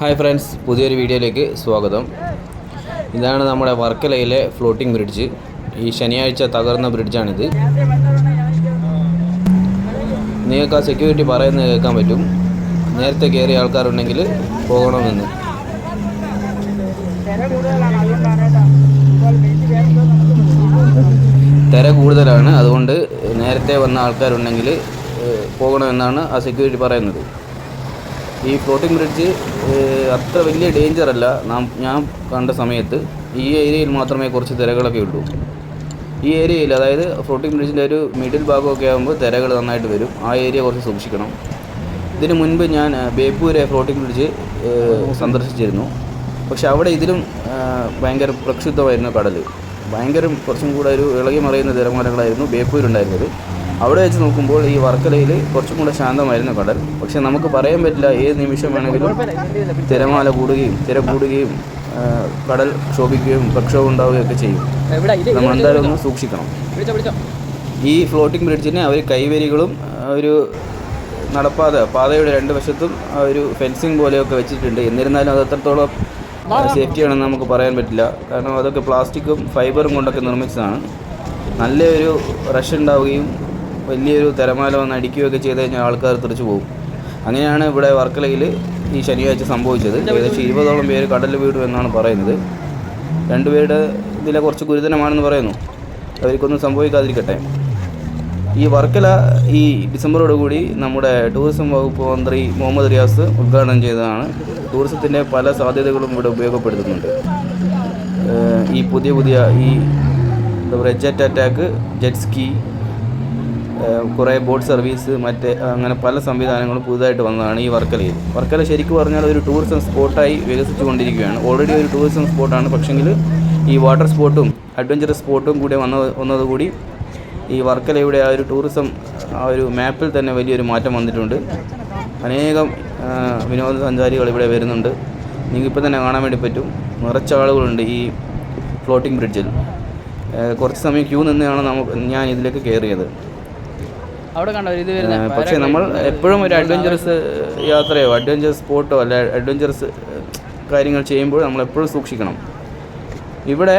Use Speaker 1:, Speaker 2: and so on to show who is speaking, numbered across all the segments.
Speaker 1: Hi friends പുതിയൊരു വീഡിയോയിലേക്ക് സ്വാഗതം. ഇതാണ് നമ്മുടെ വർക്കലയിലെ ഫ്ലോട്ടിംഗ് ബ്രിഡ്ജ്. ഈ ശനിയാഴ്ച തകർന്ന ബ്രിഡ്ജാണിത്. നിങ്ങൾക്ക് ആ സെക്യൂരിറ്റി പറയുന്നത് കേൾക്കാൻ പറ്റും. നേരത്തെ കയറിയ ആൾക്കാരുണ്ടെങ്കിൽ പോകണമെന്ന്. തിര കൂടുതലാണ്. അതുകൊണ്ട് നേരത്തെ വന്ന ആൾക്കാരുണ്ടെങ്കിൽ പോകണമെന്നാണ് ആ സെക്യൂരിറ്റി പറയുന്നത്. ഈ ഫ്ലോട്ടിംഗ് ബ്രിഡ്ജ് അത്ര വലിയ ഡേഞ്ചർ അല്ല. നാം ഞാൻ കണ്ട സമയത്ത് ഈ ഏരിയയിൽ മാത്രമേ കുറച്ച് തിരകളൊക്കെ ഉള്ളൂ. ഈ ഏരിയയിൽ അതായത് ഫ്ലോട്ടിംഗ് ബ്രിഡ്ജിന്റെ ഒരു മിഡിൽ ഭാഗമൊക്കെ ആകുമ്പോൾ തിരകൾ നന്നായിട്ട് വരും. ആ ഏരിയ കുറച്ച് സൂക്ഷിക്കണം. ഇതിന് മുൻപ് ഞാൻ ബേപ്പൂരെ ഫ്ലോട്ടിംഗ് ബ്രിഡ്ജ് സന്ദർശിച്ചിരുന്നു. പക്ഷെ അവിടെ ഇതിലും ഭയങ്കര പ്രക്ഷുബ്ധമായിരുന്നു കടൽ ഭയങ്കര കുറച്ചും കൂടെ ഒരു ഇളകി മറിയുന്ന തിരമാലകളായിരുന്നു ബേപ്പൂരുണ്ടായിരുന്നത് അവിടെ വെച്ച് നോക്കുമ്പോൾ ഈ വർക്കലയിൽ കുറച്ചും കൂടെ ശാന്തമായിരുന്നു കടൽ. പക്ഷെ നമുക്ക് പറയാൻ പറ്റില്ല ഏത് നിമിഷം വേണമെങ്കിലും തിരമാല കൂടുകയും തിര കൂടുകയും കടൽ ക്ഷോഭിക്കുകയും പ്രക്ഷോഭം ഉണ്ടാവുകയും ഒക്കെ ചെയ്യും നമ്മൾ എന്തായാലും ഒന്ന് സൂക്ഷിക്കണം. ഈ ഫ്ലോട്ടിംഗ് ബ്രിഡ്ജിന് അവർ കൈവരികളും ഒരു നടപ്പാത പാതയുടെ രണ്ട് വശത്തും ആ ഒരു ഫെൻസിങ് പോലെയൊക്കെ വെച്ചിട്ടുണ്ട്. എന്നിരുന്നാലും അത് എത്രത്തോളം സേഫ്റ്റിയാണെന്ന് നമുക്ക് പറയാൻ പറ്റില്ല. കാരണം അതൊക്കെ പ്ലാസ്റ്റിക്കും ഫൈബറും കൊണ്ടൊക്കെ നിർമ്മിച്ചതാണ്. നല്ലൊരു റഷ് ഉണ്ടാവുകയും വലിയൊരു തിരമാല വന്ന് അടിക്കുകയൊക്കെ ചെയ്ത് കഴിഞ്ഞാൽ ആൾക്കാർ തെറിച്ചു പോകും. അങ്ങനെയാണ് ഇവിടെ വർക്കലയിൽ ഈ ശനിയാഴ്ച സംഭവിച്ചത്. ഏകദേശം ഇരുപതോളം പേര് കടലിൽ വീടും എന്നാണ് പറയുന്നത്. രണ്ടുപേരുടെ ഇതിലെ കുറച്ച് ഗുരുതരമാണെന്ന് പറയുന്നു. അവർക്കൊന്നും സംഭവിക്കാതിരിക്കട്ടെ. ഈ വർക്കല ഈ ഡിസംബറോടുകൂടി നമ്മുടെ ടൂറിസം വകുപ്പ് മന്ത്രി മുഹമ്മദ് റിയാസ് ഉദ്ഘാടനം ചെയ്തതാണ്. ടൂറിസത്തിന്റെ പല സാധ്യതകളും ഇവിടെ ഉപയോഗപ്പെടുത്തുന്നുണ്ട്. ഈ പുതിയ പുതിയ ഈ എന്താ പറയുക ജെറ്റ് അറ്റാക്ക് ജെറ്റ് സ്കീ കുറേ ബോട്ട് സർവീസ് മറ്റ് അങ്ങനെ പല സംവിധാനങ്ങളും പുതുതായിട്ട് വന്നതാണ് ഈ വർക്കലയിൽ വർക്കല ശരിക്കും പറഞ്ഞാൽ ഒരു ടൂറിസം സ്പോട്ടായി വികസിച്ചുകൊണ്ടിരിക്കുകയാണ്. ഓൾറെഡി ഒരു ടൂറിസം സ്പോട്ടാണ്. പക്ഷെങ്കിൽ ഈ വാട്ടർ സ്പോട്ടും അഡ്വഞ്ചർ സ്പോട്ടും കൂടി വന്ന വന്നതുകൂടി ഈ വർക്കലയുടെ ആ ഒരു ടൂറിസം ആ ഒരു മാപ്പിൽ തന്നെ വലിയൊരു മാറ്റം വന്നിട്ടുണ്ട്. അനേകം വിനോദസഞ്ചാരികൾ ഇവിടെ വരുന്നുണ്ട്. നിങ്ങൾക്ക് ഇപ്പോൾ തന്നെ കാണാൻ വേണ്ടി പറ്റും. നിറച്ച ആളുകളുണ്ട് ഈ ഫ്ലോട്ടിംഗ് ബ്രിഡ്ജിൽ. കുറച്ച് സമയം ക്യൂ നിന്നാണ് നമുക്ക് ഞാൻ ഇതിലേക്ക് കയറിയത്.
Speaker 2: അവിടെ കണ്ടോ ഇത് വരുന്നത്
Speaker 1: പക്ഷേ നമ്മൾ എപ്പോഴും ഒരു അഡ്വഞ്ചറസ് യാത്രയോ അഡ്വഞ്ചറസ് സ്പോട്ടോ അല്ല അഡ്വഞ്ചറസ് കാര്യങ്ങൾ ചെയ്യുമ്പോൾ നമ്മൾ എപ്പോഴും സൂക്ഷിക്കണം. ഇവിടെ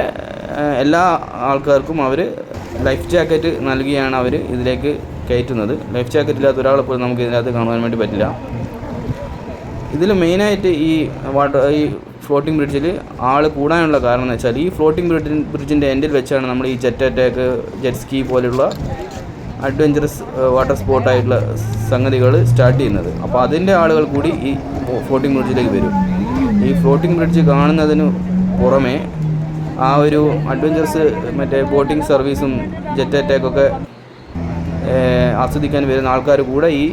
Speaker 1: എല്ലാ ആൾക്കാർക്കും അവർ ലൈഫ് ജാക്കറ്റ് നൽകിയാണ് അവർ ഇതിലേക്ക് കയറ്റുന്നത്. ലൈഫ് ജാക്കറ്റ് ഇല്ലാത്ത ഒരാളെ പോലും നമുക്ക് ഇതിനകത്ത് കാണുവാൻ വേണ്ടി പറ്റില്ല. ഇതിൽ മെയിനായിട്ട് ഈ വാട്ടർ ഈ ഫ്ലോട്ടിംഗ് ബ്രിഡ്ജിൽ ആൾ കൂടാനുള്ള കാരണം എന്ന് വെച്ചാൽ ഈ ഫ്ലോട്ടിംഗ് ബ്രിഡ്ജി ബ്രിഡ്ജിന്റെ എൻഡിൽ വെച്ചാണ് നമ്മൾ ഈ ജെറ്റ് അറ്റാക്ക് ജെറ്റ് സ്കീ പോലെയുള്ള അഡ്വഞ്ചറസ് വാട്ടർ സ്പോർട്ടായിട്ടുള്ള സംഗതികൾ സ്റ്റാർട്ട് ചെയ്യുന്നത്. അപ്പോൾ അതിന്റെ ആളുകൾ കൂടി ഈ ഫ്ലോട്ടിംഗ് ബ്രിഡ്ജിലേക്ക് വരും. ഈ ഫ്ലോട്ടിംഗ് ബ്രിഡ്ജ് കാണുന്നതിന് പുറമേ ആ ഒരു അഡ്വഞ്ചറസ് മറ്റേ ബോട്ടിംഗ് സർവീസും ജെറ്റ് അറ്റാക്കൊക്കെ ആസ്വദിക്കാൻ വരുന്ന ആൾക്കാർ കൂടെ ഈ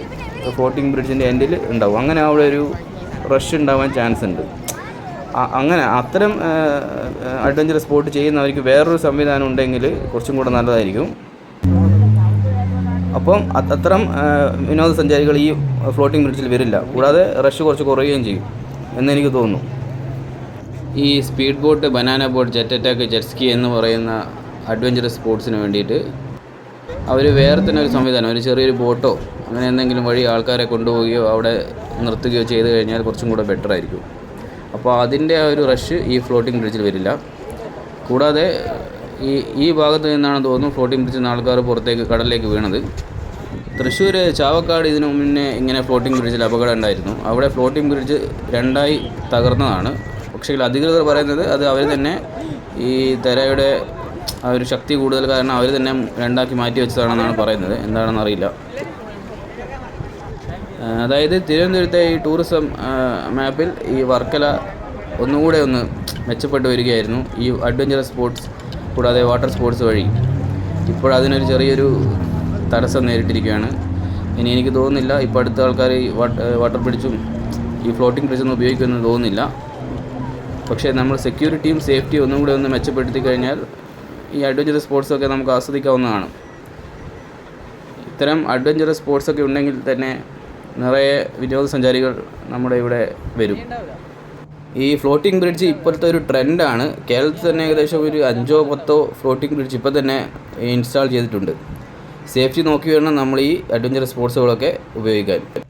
Speaker 1: ഫ്ലോട്ടിംഗ് ബ്രിഡ്ജിന്റെ എൻഡിൽ ഉണ്ടാവും. അങ്ങനെ അവിടെ ഒരു റഷ് ഉണ്ടാവാൻ ചാൻസ് ഉണ്ട്. അങ്ങനെ അത്തരം അഡ്വഞ്ചർ സ്പോർട്ട് ചെയ്യുന്നവർക്ക് വേറൊരു സംവിധാനം ഉണ്ടെങ്കിൽ കുറച്ചും കൂടെ നല്ലതായിരിക്കും. അപ്പം അത് അത്തരം വിനോദസഞ്ചാരികൾ ഈ ഫ്ലോട്ടിംഗ് ബ്രിഡ്ജിൽ വരില്ല. കൂടാതെ റഷ് കുറച്ച് കുറയുകയും ചെയ്യും എന്നെനിക്ക് തോന്നുന്നു. ഈ speed boat banana boat jet attack jet ski എന്ന് പറയുന്ന അഡ്വഞ്ചറസ് സ്പോർട്സിന് വേണ്ടിയിട്ട് അവർ വേറെ തന്നെ ഒരു സംവിധാനം ഒരു ചെറിയൊരു ബോട്ടോ അങ്ങനെ എന്തെങ്കിലും വഴി ആൾക്കാരെ കൊണ്ടുപോവുകയോ അവിടെ നിർത്തുകയോ ചെയ്ത് കഴിഞ്ഞാൽ കുറച്ചും കൂടെ ബെറ്റർ ആയിരിക്കും. അപ്പോൾ അതിന്റെ ആ ഒരു റഷ് ഈ ഫ്ലോട്ടിംഗ് ബ്രിഡ്ജിൽ വരില്ല. കൂടാതെ ഈ ഈ ഭാഗത്ത് നിന്നാണ് തോന്നുന്നു ഫ്ലോട്ടിംഗ് ബ്രിഡ്ജിൽ ആൾക്കാർ പുറത്തേക്ക് കടലിലേക്ക് വീണത്. തൃശ്ശൂർ ചാവക്കാട് ഇതിനു മുന്നേ ഇങ്ങനെ ഫ്ലോട്ടിംഗ് ബ്രിഡ്ജിൽ അപകടം ഉണ്ടായിരുന്നു. അവിടെ ഫ്ലോട്ടിംഗ് ബ്രിഡ്ജ് രണ്ടായി തകർന്നതാണ്. പക്ഷേ അധികൃതർ പറയുന്നത് അത് അവർ തന്നെ ഈ തിരയുടെ ആ ഒരു ശക്തി കൂടുതൽ കാരണം അവർ തന്നെ രണ്ടാക്കി മാറ്റി വെച്ചതാണെന്നാണ് പറയുന്നത്. എന്താണെന്ന് അറിയില്ല. അതായത് തിരുവനന്തപുരത്തെ ഈ ടൂറിസം മാപ്പിൽ ഈ വർക്കല ഒന്നുകൂടെ ഒന്ന് മെച്ചപ്പെട്ടു വരികയായിരുന്നു. ഈ അഡ്വഞ്ചറസ് സ്പോർട്സ് കൂടാതെ വാട്ടർ സ്പോർട്സ് വഴി ഇപ്പോൾ അതിനൊരു ചെറിയൊരു തടസ്സം നേരിട്ടിരിക്കുകയാണ്. ഇനി എനിക്ക് തോന്നുന്നില്ല ഇപ്പോൾ അടുത്ത ആൾക്കാർ ഈ വാട്ട- വാട്ടർ ബ്രിഡ്ജും ഈ ഫ്ലോട്ടിംഗ് ബ്രിഡ്ജൊന്നും ഉപയോഗിക്കുമെന്ന് തോന്നുന്നില്ല. പക്ഷേ നമ്മൾ സെക്യൂരിറ്റിയും സേഫ്റ്റിയും ഒന്നും കൂടി ഒന്ന് മെച്ചപ്പെടുത്തി കഴിഞ്ഞാൽ ഈ അഡ്വഞ്ചറസ് സ്പോർട്സൊക്കെ നമുക്ക് ആസ്വദിക്കാവുന്നതാണ്. ഇത്തരം അഡ്വഞ്ചറസ് സ്പോർട്സൊക്കെ ഉണ്ടെങ്കിൽ തന്നെ നിറയെ വിനോദസഞ്ചാരികൾ നമ്മുടെ ഇവിടെ വരും. ഈ ഫ്ലോട്ടിംഗ് ബ്രിഡ്ജ് ഇപ്പോഴത്തെ ഒരു ട്രെൻഡാണ് കേരളത്തിൽ തന്നെ ഏകദേശം ഒരു അഞ്ചോ പത്തോ ഫ്ലോട്ടിംഗ് ബ്രിഡ്ജ് ഇപ്പോൾ തന്നെ ഇൻസ്റ്റാൾ ചെയ്തിട്ടുണ്ട്. സേഫ്റ്റി നോക്കി വേണം നമ്മൾ ഈ അഡ്വഞ്ചർ സ്പോർട്സുകളൊക്കെ ഉപയോഗിക്കാൻ.